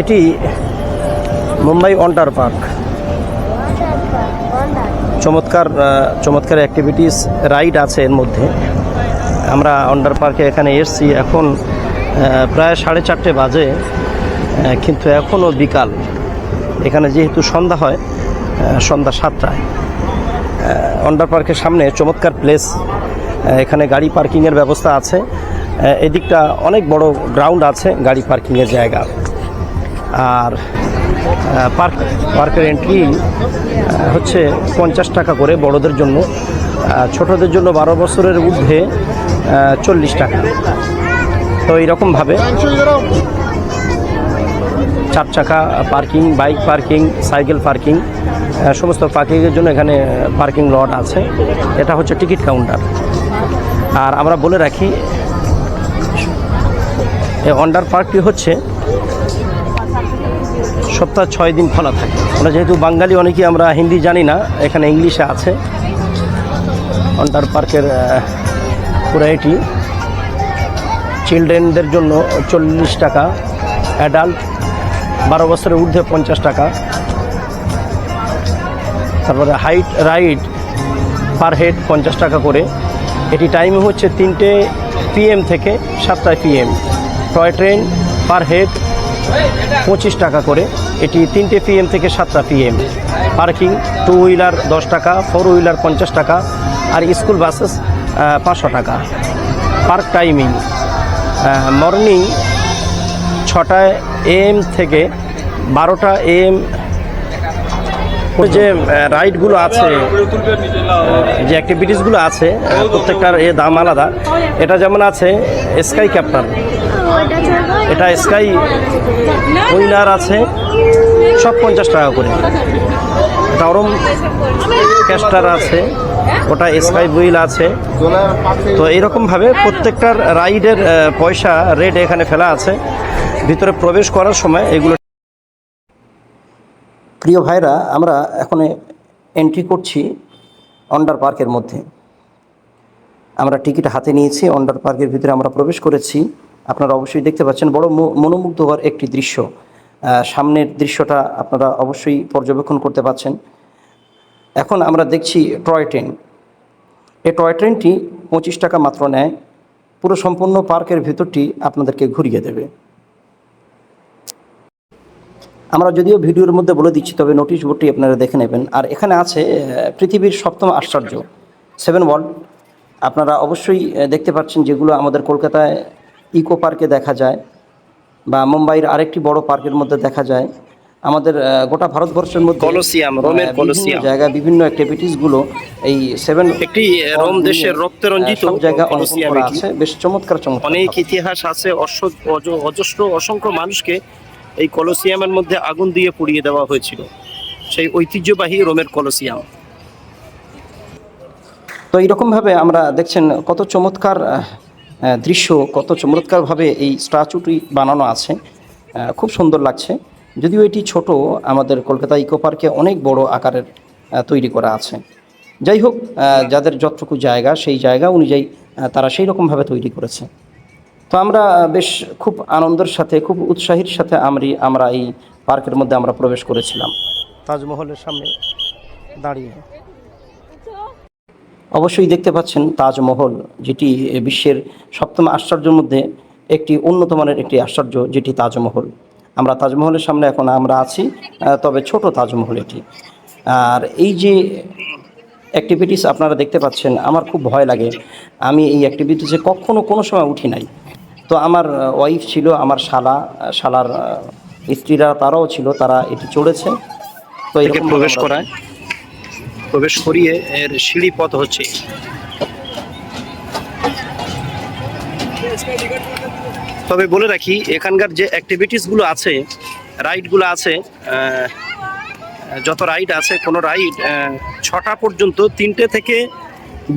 এটি Mumbai wonder park. চমৎকার চমৎকার অ্যাক্টিভিটিস রাইড আছে এর মধ্যে। আমরা ওয়ান্ডার পার্কে এখানে এসেছি, এখন প্রায় সাড়ে চারটে বাজে কিন্তু এখনও বিকাল। এখানে যেহেতু সন্ধ্যা হয় সন্ধ্যা সাতটায়। ওয়ান্ডার পার্কের সামনে চমৎকার প্লেস এখানে গাড়ি পার্কিংয়ের ব্যবস্থা আছে। এদিকটা অনেক বড় গ্রাউন্ড আছে, গাড়ি পার্কিংয়ের জায়গা। আর পার্ক পার্কের এন্ট্রি হচ্ছে পঞ্চাশ টাকা করে বড়দের জন্য। ছোটদের জন্য বারো বছরের ঊর্ধ্বে চল্লিশ টাকা। তো এইরকমভাবে চার চাকা parking bike parking cycle parking সমস্ত পার্কিংয়ের জন্য এখানে পার্কিং লট আছে। এটা হচ্ছে টিকিট কাউন্টার আর আমরা বলে রাখি এই অন্ডার পার্কটি হচ্ছে সপ্তাহ ছয় দিন খোলা থাকে। আমরা যেহেতু বাঙালি, অনেকেই আমরা হিন্দি জানি না, এখানে ইংলিশে আছে। অন্ডার পার্কের পুরো এটি। চিলড্রেনদের জন্য চল্লিশ টাকা, অ্যাডাল্ট বারো বছরের ঊর্ধ্বে পঞ্চাশ টাকা। তারপরে হাইট রাইড পার হেড পঞ্চাশ টাকা করে। এটি টাইম হচ্ছে তিনটে পিএম থেকে সাতটায় PM. Toy train per head পঁচিশ টাকা করে। এটি তিনটে পিএম থেকে সাতটা পিএম পার্কিং টু হুইলার দশ টাকা ফোর হুইলার পঞ্চাশ টাকা, আর স্কুল বাসেস পাঁচশো টাকা। পার্ক টাইমিং মর্নিং ছটায় এম থেকে বারোটা এম যে রাইডগুলো আছে, যে অ্যাক্টিভিটিসগুলো আছে প্রত্যেকটার এ দাম আলাদা। এটা যেমন আছে স্কাই ক্যাপ্টার এটা স্কাই উইনার আছে। সব পঞ্চাশ টাকা করে। এটা ওরম ক্যাস্টার আছে। ওটা স্কাই বুইল আছে। তো এইরকমভাবে প্রত্যেকটার রাইডের পয়সা রেট এখানে ফেলা আছে। ভিতরে প্রবেশ করার সময় এগুলো প্রিয় ভাইরা আমরা এখন এন্ট্রি করছি অন্ডার পার্কের মধ্যে। আমরা টিকিট হাতে নিয়েছি অন্ডার পার্কের ভিতরে আমরা প্রবেশ করেছি। আপনারা অবশ্যই দেখতে পাচ্ছেন বড় মনোমুগ্ধকর একটি দৃশ্য। সামনের দৃশ্যটা আপনারা অবশ্যই পর্যবেক্ষণ করতে পাচ্ছেন। এখন আমরা দেখছি টয় ট্রেন। এই টয় ট্রেনটি পঁচিশ টাকা মাত্র নেয়, পুরো সম্পূর্ণ পার্কের ভিতরটি আপনাদেরকে ঘুরিয়ে দেবে। আমরা যদিও ভিডিওর মধ্যে বলে দিচ্ছি, তবে নোটিশ বোর্ডটি আপনারা দেখে নেবেন। আর এখানে আছে পৃথিবীর সপ্তম আশ্চর্য সেভেন ওয়ার্ল্ড আপনারা অবশ্যই দেখতে পাচ্ছেন যেগুলো আমাদের কলকাতায় ইকো পার্কে দেখা যায় বা মুম্বাইয়ের আরেকটি বড় পার্কের মধ্যে দেখা যায়। আমাদের গোটা ভারতবর্ষের মধ্যে কলোসিয়াম, রোমের কলোসিয়াম। জায়গায় বিভিন্ন অ্যাক্টিভিটিসগুলো এই সেভেন একটি রোম দেশের রক্তে রঞ্জিত সব জায়গায় কলোসিয়াম আছে। বেশ চমৎকার চমৎকার। অনেক ইতিহাস আছে। অজস্র অসংখ্য মানুষকে এই কলোসিয়ামের মধ্যে আগুন দিয়ে পুড়িয়ে দেওয়া হয়েছিল। সেই ঐতিহ্যবাহী রোমের কলোসিয়াম। তো এইরকমভাবে আমরা দেখছেন কত চমৎকার দৃশ্য কত চমৎকারভাবে এই স্ট্যাচুটি বানানো আছে। খুব সুন্দর লাগছে। যদিও এটি ছোট, আমাদের কলকাতা ইকো পার্কে অনেক বড় আকারের তৈরি করা আছে। যাই হোক যাদের যতটুকু জায়গা, সেই জায়গা অনুযায়ী তারা সেই রকমভাবে তৈরি করেছে। তো আমরা বেশ খুব আনন্দের সাথে, খুব উৎসাহের সাথে আমরা আমরা এই পার্কের মধ্যে আমরা প্রবেশ করেছিলাম। তাজমহলের সামনে দাঁড়িয়ে। অবশ্যই দেখতে পাচ্ছেন তাজমহল যেটি বিশ্বের সপ্তম আশ্চর্যের মধ্যে একটি উন্নত মানের একটি আশ্চর্য যেটি তাজমহল। আমরা তাজমহলের সামনে এখন আমরা আছি তবে ছোট তাজমহল এটি। আর এই যে অ্যাক্টিভিটিস আপনারা দেখতে পাচ্ছেন আমার খুব ভয় লাগে। আমি এই অ্যাক্টিভিটিসে কখনো কোনো সময় উঠি নাই। তো আমার ওয়াইফ ছিল আমার শালা শালার স্ত্রীরা তারাও ছিল তারা এটি চড়েছে। তো এরকম প্রবেশ করায়। প্রবেশ করিয়ে এর সিঁড়ি পথ হচ্ছে। তবে বলে রাখি, এখানকার যে অ্যাক্টিভিটিসগুলো আছে রাইডগুলো আছে যত রাইড আছে, কোনো রাইড ছটা পর্যন্ত তিনটে থেকে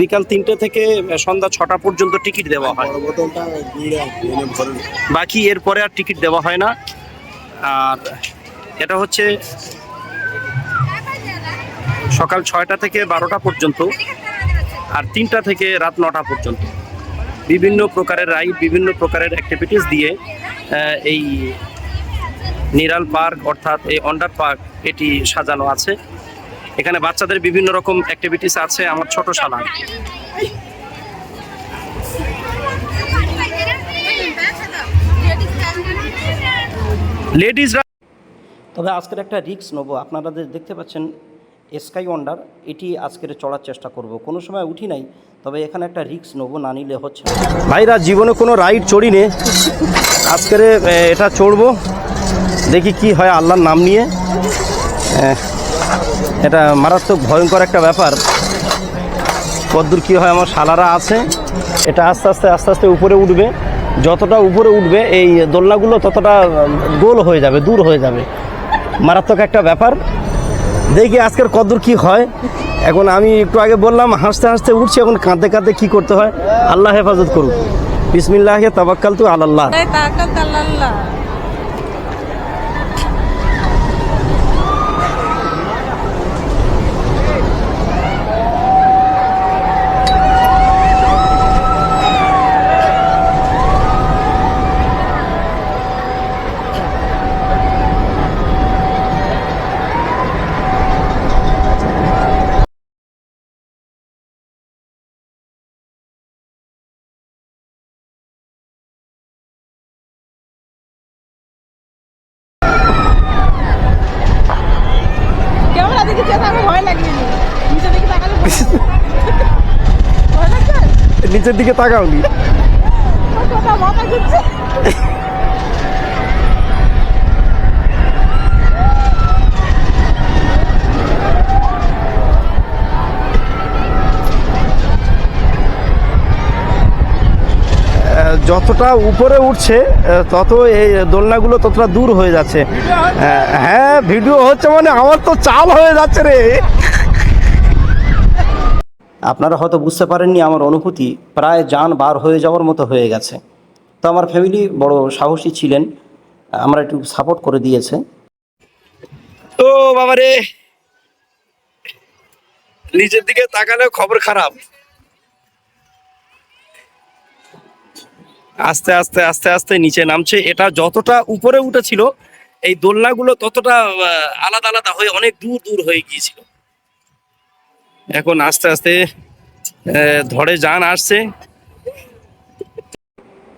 বিকাল তিনটে থেকে সন্ধ্যা ছটা পর্যন্ত টিকিট দেওয়া হয়। বাকি এরপরে আর টিকিট দেওয়া হয় না। আর এটা হচ্ছে সকাল ছয়টা থেকে বারোটা পর্যন্ত আর তিনটা থেকে রাত নটা পর্যন্ত। বিভিন্ন প্রকারের রাইড বিভিন্ন প্রকারের অ্যাক্টিভিটিস দিয়ে এই নিরাল পার্ক অর্থাৎ এই অন্ডার পার্ক এটি সাজানো আছে। এখানে বাচ্চাদের বিভিন্ন রকম অ্যাক্টিভিটিস আছে আমার ছোট শালা। লেডিজরা তবে আজকের একটা রিক্স নেব। আপনারা যে দেখতে পাচ্ছেন স্কাই ওয়ান্ডার এটি আজকের চড়ার চেষ্টা করব। কোনো সময় উঠি নাই, তবে এখানে একটা রিক্স নেব, না নিলে হচ্ছে। ভাইরা, জীবনে কোনো রাইড চড়ি নে। আজকের এটা চড়বো, দেখি কি হয় আল্লাহর নাম নিয়ে। এটা মারাত্মক ভয়ঙ্কর একটা ব্যাপার। কদ্দূর কী হয়, আমার শালারা আছে। এটা আস্তে আস্তে আস্তে আস্তে উপরে উঠবে। যতটা উপরে উঠবে, এই দোলনাগুলো ততটা গোল হয়ে যাবে, দূর হয়ে যাবে। মারাত্মক একটা ব্যাপার। দেখি আজকের কদ্দূর কি হয়। এখন আমি একটু আগে বললাম, হাসতে হাসতে উঠছি, এখন কাঁদতে কাঁদতে কি করতে হয়? আল্লাহ হেফাজত করুক। বিসমিল্লাহ তাবাক্কাল তু আল্লাহ নিচের দিকে তাকাওনি। যতটা উপরে উঠছে তত এই দোলনাগুলো ততটা দূর হয়ে যাচ্ছে। হ্যাঁ ভিডিও হচ্ছে মানে আমার তো চাল হয়ে যাচ্ছে রে। আপনারা হয়তো বুঝতে পারেননি, আমার অনুভূতি প্রায় যান বার হয়ে যাওয়ার মতো হয়ে গেছে। তো আমার ফ্যামিলি বড় সাহসী ছিলেন, আমরা একটু সাপোর্ট করে দিয়েছে। ও বাবা রে! নিচের দিকে তাকালেও খবর খারাপ। আস্তে আস্তে আস্তে আস্তে নিচে নামছে। এটা যতটা উপরে উঠেছিল, এই দোলনাগুলো ততটা আলাদা আলাদা হয়ে অনেক দূর দূর হয়ে গিয়েছিল। এখন আস্তে আস্তে ধরে যান আসছে।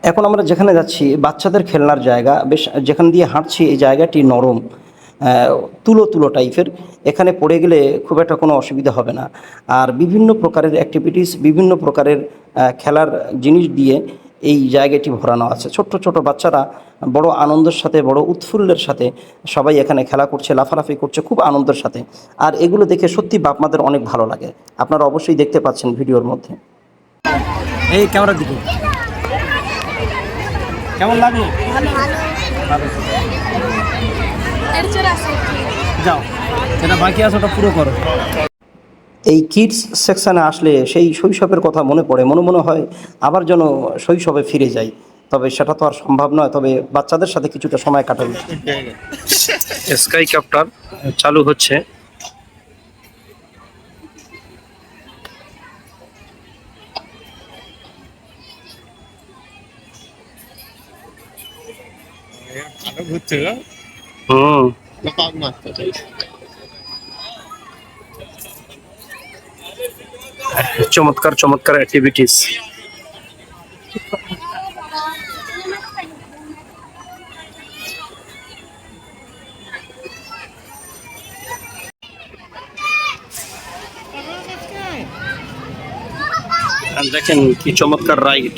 এখন আমরা যেখানে যাচ্ছি, বাচ্চাদের খেলনার জায়গা, বেশ যেখান দিয়ে হাঁটছি, এই জায়গাটি নরম তুলো তুলো টাইপের। এখানে পড়ে গেলে খুব একটা কোনো অসুবিধা হবে না। আর বিভিন্ন প্রকারের অ্যাক্টিভিটিস বিভিন্ন প্রকারের খেলার জিনিস দিয়ে এই জায়গাটি ভরানো আছে। ছোট্ট ছোট বাচ্চারা বড় আনন্দের সাথে বড় উৎফুল্লের সাথে সবাই এখানে খেলা করছে লাফালাফি করছে খুব আনন্দের সাথে। আর এগুলো দেখে সত্যি বাপ মাদের অনেক ভালো লাগে। আপনারা অবশ্যই দেখতে পাচ্ছেন ভিডিওর মধ্যে। এই ক্যামেরার দিকে। কেমন লাগল? যাও। যেটা বাকি আছে ওটা পুরো করো। এই কিডস সেকশানে আসলে সেই শৈশবের কথা মনে পড়ে। মনে মনে হয় আবার যেন শৈশবে ফিরে যাই। তবে সেটা তো আর সম্ভব নয় তবে বাচ্চাদের সাথে কিছুটা সময় কাটাবো স্কাই ক্যাপ্টার চালু হচ্ছে। ভালো হুম। চমৎকার চমৎকার অ্যাক্টিভিটিস দেখেন কি চমৎকার রাইড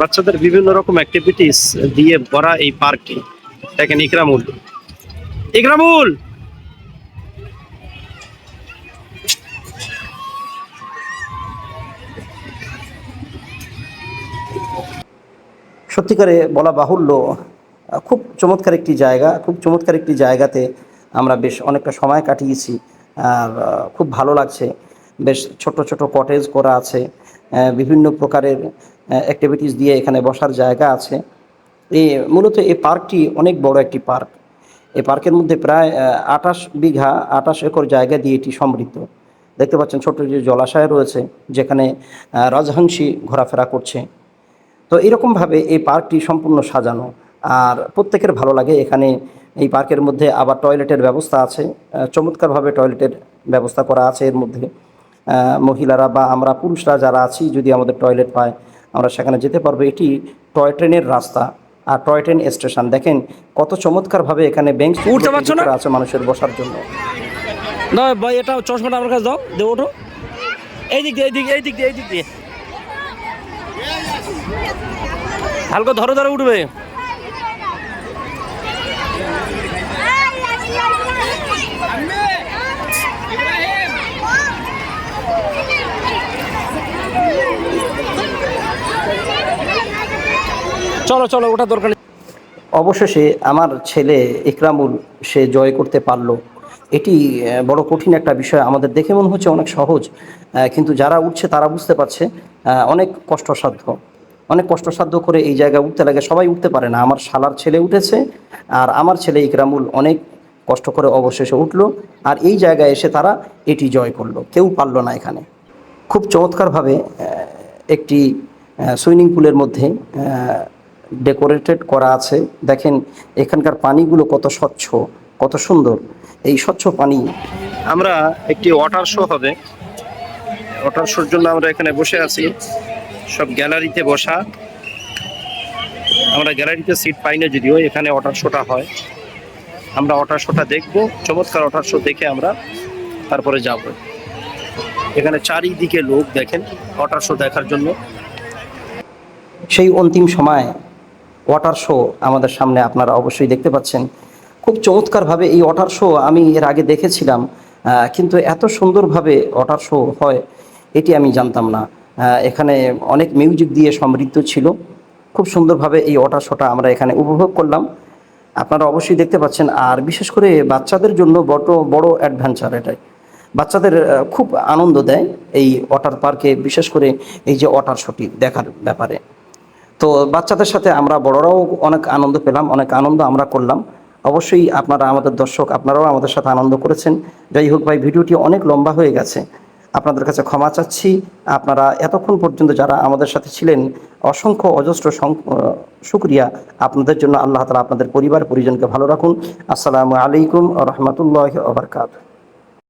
বাচ্চাদের বিভিন্ন রকম অ্যাক্টিভিটিস দিয়ে ভরা এই পার্কটি দেখেন ইকরামুল। ইকরামুল! সত্যিকারে বলা বাহুল্য খুব চমৎকার একটি জায়গা, খুব চমৎকার একটি জায়গাতে আমরা বেশ অনেকটা সময় কাটিয়েছি, আর খুব ভালো লাগছে। বেশ ছোট ছোট কটেজ করা আছে বিভিন্ন প্রকারের অ্যাক্টিভিটিস দিয়ে এখানে বসার জায়গা আছে। এই মূলত এই পার্কটি অনেক বড় একটি পার্ক। এই পার্কের মধ্যে প্রায় আঠাশ বিঘা, আঠাশ একর জায়গা দিয়ে এটি সমৃদ্ধ। দেখতে পাচ্ছেন ছোট যে জলাশয় রয়েছে, যেখানে রাজহাংসী ঘোরাফেরা করছে। তো এরকমভাবে এই পার্কটি সম্পূর্ণ সাজানো। আর প্রত্যেকের ভালো লাগে এখানে এই পার্কের মধ্যে আবার টয়লেটের ব্যবস্থা আছে। চমৎকারভাবে টয়লেটের ব্যবস্থা করা আছে এর মধ্যে। মহিলারা বা আমরা পুরুষরা যারা আছি, যদি আমাদের টয়লেট পায় আমরা সেখানে যেতে পারব এটি টয় ট্রেনের রাস্তা আর টয় ট্রেন স্টেশন। দেখেন কত চমৎকারভাবে এখানে বেঞ্চ উঠতে পারছ না? আছে মানুষের বসার জন্য। না ভাই এটা চশমাটা আমার কাছে দাও। দে ওঠো। এই দিক দিয়ে এই দিক এই দিক দিয়ে এই দিক দিয়ে। হালকা ধরে ধরে উঠবে। চলো চলো, ওটা দরকার অবশেষে আমার ছেলে ইকরামুল, সে জয় করতে পারল। এটি বড় কঠিন একটা বিষয়। আমাদের দেখে মনে হচ্ছে অনেক সহজ কিন্তু যারা উঠছে তারা বুঝতে পারছে অনেক কষ্টসাধ্য। অনেক কষ্টসাধ্য করে এই জায়গায় উঠতে লাগে। সবাই উঠতে পারে না। আমার শালার ছেলে উঠেছে, আর আমার ছেলে ইকরামুল অনেক কষ্ট করে অবশেষে উঠল, আর এই জায়গায় এসে তারা এটি জয় করল। কেউ পারল না এখানে। খুব চমৎকারভাবে একটি সুইমিং পুলের মধ্যে ডেকোরেটেড করা আছে। দেখেন, এখানকার পানিগুলো কত স্বচ্ছ, কত সুন্দর। এই স্বচ্ছ পানি আমরা একটি ওয়াটার শো হবে। ওয়াটার শোর জন্য আমরা এখানে বসে আছি। সব গ্যালারিতে বসা। আমরা গ্যালারিতে সিট পাই না যদিও, এখানে ওয়াটার শোটা হয়। আমরা ওয়াটার শোটা দেখব। চমৎকার ওয়াটার শো দেখে আমরা তারপরে যাব। এখানে চারিদিকে লোক দেখেন, ওয়াটার শো দেখার জন্য। সেই অন্তিম সময় ওয়াটার শো আমাদের সামনে আপনারা অবশ্যই দেখতে পাচ্ছেন। খুব চমৎকারভাবে এই ওয়াটার শো আমি এর আগে দেখেছিলাম কিন্তু এত সুন্দরভাবে ওয়াটার শো হয়, এটি আমি জানতাম না। এখানে অনেক মিউজিক দিয়ে সমৃদ্ধ ছিল। খুব সুন্দরভাবে এই ওয়াটার শোটা আমরা এখানে উপভোগ করলাম। আপনারা অবশ্যই দেখতে পাচ্ছেন, আর বিশেষ করে বাচ্চাদের জন্য বড় বড় অ্যাডভেঞ্চার এটাই। বাচ্চাদের খুব আনন্দ দেয় এই ওয়াটার পার্কে বিশেষ করে এই যে ওয়াটার শোটি দেখার ব্যাপারে। তো বাচ্চাদের সাথে আমরা বড়রাও অনেক আনন্দ পেলাম অনেক আনন্দ আমরা করলাম। অবশ্যই আপনারা আমাদের দর্শক আপনারাও আমাদের সাথে আনন্দ করেছেন। যাই হোক ভাই ভিডিওটি অনেক লম্বা হয়ে গেছে। আপনাদের কাছে ক্ষমা চাচ্ছি। আপনারা এতক্ষণ পর্যন্ত যারা আমাদের সাথে ছিলেন অসংখ্য অজস্র সং- আহ, শুক্রিয়া। আপনাদের জন্য আল্লাহ তালা আপনাদের পরিবার পরিজনকে ভালো রাখুন। আসসালামু আলাইকুম রহমতুল্লাহ আবরকাত